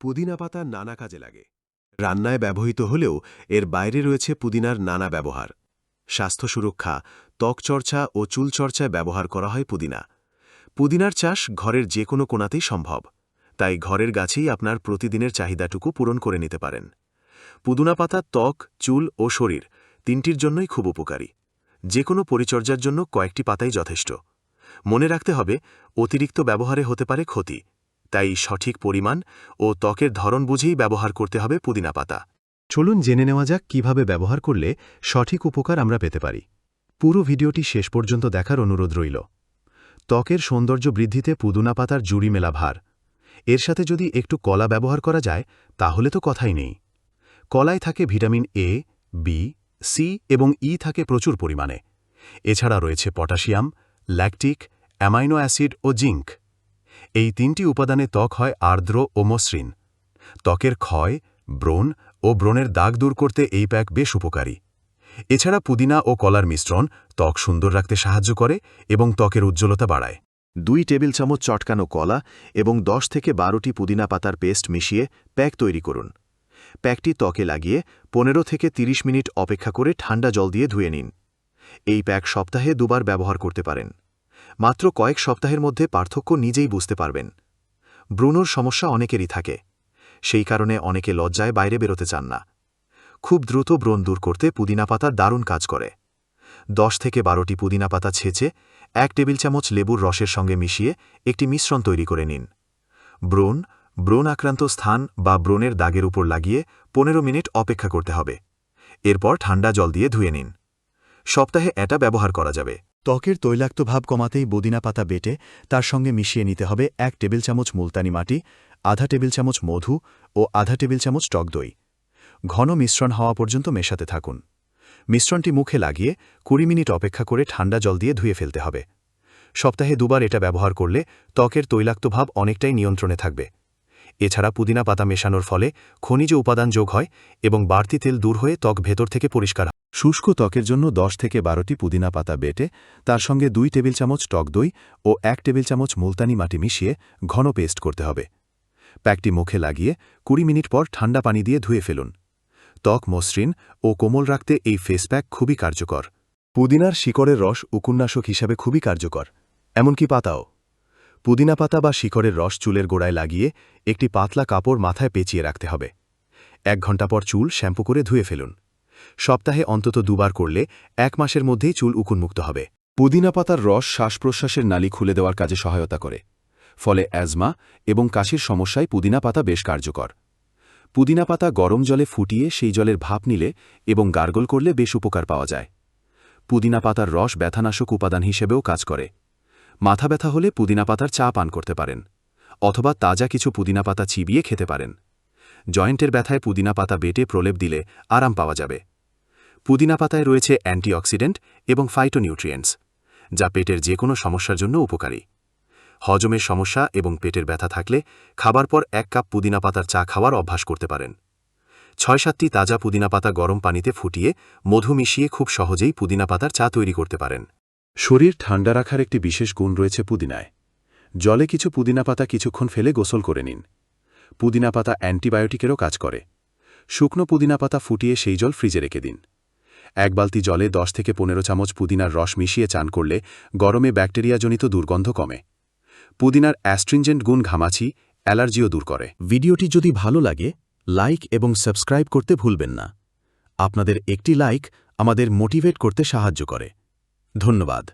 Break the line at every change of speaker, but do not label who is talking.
পুদিনা পাতা নানা কাজে লাগে। রান্নায় ব্যবহৃত হলেও এর বাইরে রয়েছে পুদিনার নানা ব্যবহার। স্বাস্থ্য সুরক্ষা, ত্বক চর্চা ও চুল চর্চায় ব্যবহার করা হয় পুদিনা। পুদিনার চাষ ঘরের যে কোনো কোণাতেই সম্ভব। তাই ঘরের গাছেই আপনার প্রতিদিনের চাহিদাটুকু পূরণ করে নিতে পারেন। পুদিনা পাতা ত্বক, চুল ও শরীর তিনটির জন্যই খুব উপকারী। যে কোনো পরিচর্যার জন্য কয়েকটি পাতাই যথেষ্ট। মনে রাখতে হবে, অতিরিক্ত ব্যবহারে হতে পারে ক্ষতি। তাই সঠিক পরিমাণ ও ত্বকের ধরন বুঝেই ব্যবহার করতে হবে পুদিনা পাতা। চলুন জেনে নেওয়া যাক কীভাবে ব্যবহার করলে সঠিক উপকার আমরা পেতে পারি। পুরো ভিডিওটি শেষ পর্যন্ত দেখার অনুরোধ রইল। ত্বকের সৌন্দর্য বৃদ্ধিতে পুদিনা পাতার জুড়ি মেলা ভার। এর সাথে যদি একটু কলা ব্যবহার করা যায়, তাহলে তো কথাই নেই। কলায় থাকে ভিটামিন এ বি সি এবং ই থাকে প্রচুর পরিমাণে। এছাড়া রয়েছে পটাশিয়াম, ল্যাকটিক, অ্যামাইনো অ্যাসিড ও জিঙ্ক। এই তিনটি উপাদানে ত্বক হয় আর্দ্র ও মসৃণ। ত্বকের ক্ষয়, ব্রণ ও ব্রণের দাগ দূর করতে এই প্যাক বেশ উপকারী। এছাড়া পুদিনা ও কলার মিশ্রণ ত্বক সুন্দর রাখতে সাহায্য করে এবং ত্বকের উজ্জ্বলতা বাড়ায়। দুই টেবিল চামচ চটকানো কলা এবং দশ থেকে বারোটি পুদিনা পাতার পেস্ট মিশিয়ে প্যাক তৈরি করুন। প্যাকটি ত্বকে লাগিয়ে পনেরো থেকে ৩০ মিনিট অপেক্ষা করে ঠান্ডা জল দিয়ে ধুয়ে নিন। এই প্যাক সপ্তাহে দুবার ব্যবহার করতে পারেন। মাত্র কয়েক সপ্তাহের মধ্যে পার্থক্য নিজেই বুঝতে পারবেন। ব্রুনোর সমস্যা অনেকেরই থাকে। সেই কারণে অনেকে লজ্জায় বাইরে বেরোতে চান না। খুব দ্রুত ব্রণ দূর করতে পুদিনা পাতা দারুণ কাজ করে। দশ থেকে বারোটি পুদিনা পাতা ছেঁচে এক টেবিল চামচ লেবুর রসের সঙ্গে মিশিয়ে একটি মিশ্রণ তৈরি করে নিন। ব্রণ ব্রণ আক্রান্ত স্থান বা ব্রণের দাগের উপর লাগিয়ে পনেরো মিনিট অপেক্ষা করতে হবে। এরপর ঠান্ডা জল দিয়ে ধুয়ে নিন। সপ্তাহে এটা ব্যবহার করা যাবে। ত্বকের তৈলাক্ত ভাব কমাতেই বদিনা পাতা বেটে তার সঙ্গে মিশিয়ে নিতে হবে এক টেবিল চামচ মুলতানি মাটি, আধা টেবিল চামচ মধু ও আধা টেবিল চামচ টক দই। ঘন মিশ্রণ হওয়া পর্যন্ত মেশাতে থাকুন। মিশ্রণটি মুখে লাগিয়ে কুড়ি মিনিট অপেক্ষা করে ঠান্ডা জল দিয়ে ধুয়ে ফেলতে হবে। সপ্তাহে দুবার এটা ব্যবহার করলে ত্বকের তৈলাক্ত ভাব অনেকটাই নিয়ন্ত্রণে থাকবে। এছাড়া পুদিনা পাতা মেশানোর ফলে খনিজ উপাদান যোগ হয় এবং বাড়তি তেল দূর হয়ে ত্বক ভেতর থেকে পরিষ্কার হয়। শুষ্ক ত্বকের জন্য দশ থেকে বারোটি পুদিনা পাতা বেটে, তার সঙ্গে দুই টেবিল চামচ টক দই ও এক টেবিল চামচ মুলতানি মাটি মিশিয়ে ঘন পেস্ট করতে হবে। প্যাকটি মুখে লাগিয়ে কুড়ি মিনিট পর ঠান্ডা পানি দিয়ে ধুয়ে ফেলুন। ত্বক মসৃণ ও কোমল রাখতে এই ফেস প্যাক খুবই কার্যকর। পুদিনার শিকড়ের রস উকুন্নাশক হিসাবে খুবই কার্যকর, এমনকি পাতাও। পুদিনা পাতা বা শিকড়ের রস চুলের গোড়ায় লাগিয়ে একটি পাতলা কাপড় মাথায় পেঁচিয়ে রাখতে হবে। এক ঘণ্টা পর চুল শ্যাম্পু করে ধুয়ে ফেলুন। সপ্তাহে অন্তত দুবার করলে এক মাসের মধ্যেই চুল উকুনমুক্ত হবে। পুদিনা পাতার রস শ্বাস প্রশ্বাসের নালী খুলে দেওয়ার কাজে সহায়তা করে। ফলে অ্যাজমা এবং কাশির সমস্যায় পুদিনা পাতা বেশ কার্যকর। পুদিনা পাতা গরম জলে ফুটিয়ে সেই জলের ভাপ নিলে এবং গার্গল করলে বেশ উপকার পাওয়া যায়। পুদিনা পাতার রস ব্যথানাশক উপাদান হিসেবেও কাজ করে। মাথা ব্যথা হলে পুদিনা পাতার চা পান করতে পারেন, অথবা তাজা কিছু পুদিনা পাতা চিবিয়ে খেতে পারেন। জয়েন্টের ব্যথায় পুদিনা পাতা বেটে প্রলেপ দিলে আরাম পাওয়া যাবে। পুদিনা পাতায় রয়েছে অ্যান্টিঅক্সিডেন্ট এবং ফাইটোনিউট্রিয়েন্টস, যা পেটের যে কোনো সমস্যার জন্য উপকারী। হজমের সমস্যা এবং পেটের ব্যথা থাকলে খাবার পর এক কাপ পুদিনা পাতার চা খাওয়ার অভ্যাস করতে পারেন। ছয় সাতটি তাজা পুদিনা পাতা গরম পানিতে ফুটিয়ে মধু মিশিয়ে খুব সহজেই পুদিনা পাতার চা তৈরি করতে পারেন। শরীর ঠান্ডা রাখার একটি বিশেষ গুণ রয়েছে পুদিনায়। জলে কিছু পুদিনা পাতা কিছুক্ষণ ফেলে গোসল করে নিন। পুদিনা পাতা অ্যান্টিবায়োটিকেরও কাজ করে। শুকনো পুদিনা পাতা ফুটিয়ে সেই জল ফ্রিজে রেখে দিন। এক বালতি জলে দশ থেকে পনেরো চামচ পুদিনার রস মিশিয়ে চান করলে গরমে ব্যাকটেরিয়াজনিত দুর্গন্ধ কমে। পুদিনার অ্যাস্ট্রিনজেন্ট গুণ ঘামাছি অ্যালার্জিও দূর করে। ভিডিওটি যদি ভালো লাগে, লাইক এবং সাবস্ক্রাইব করতে ভুলবেন না। আপনাদের একটি লাইক আমাদের মোটিভেট করতে সাহায্য করে। ধন্যবাদ।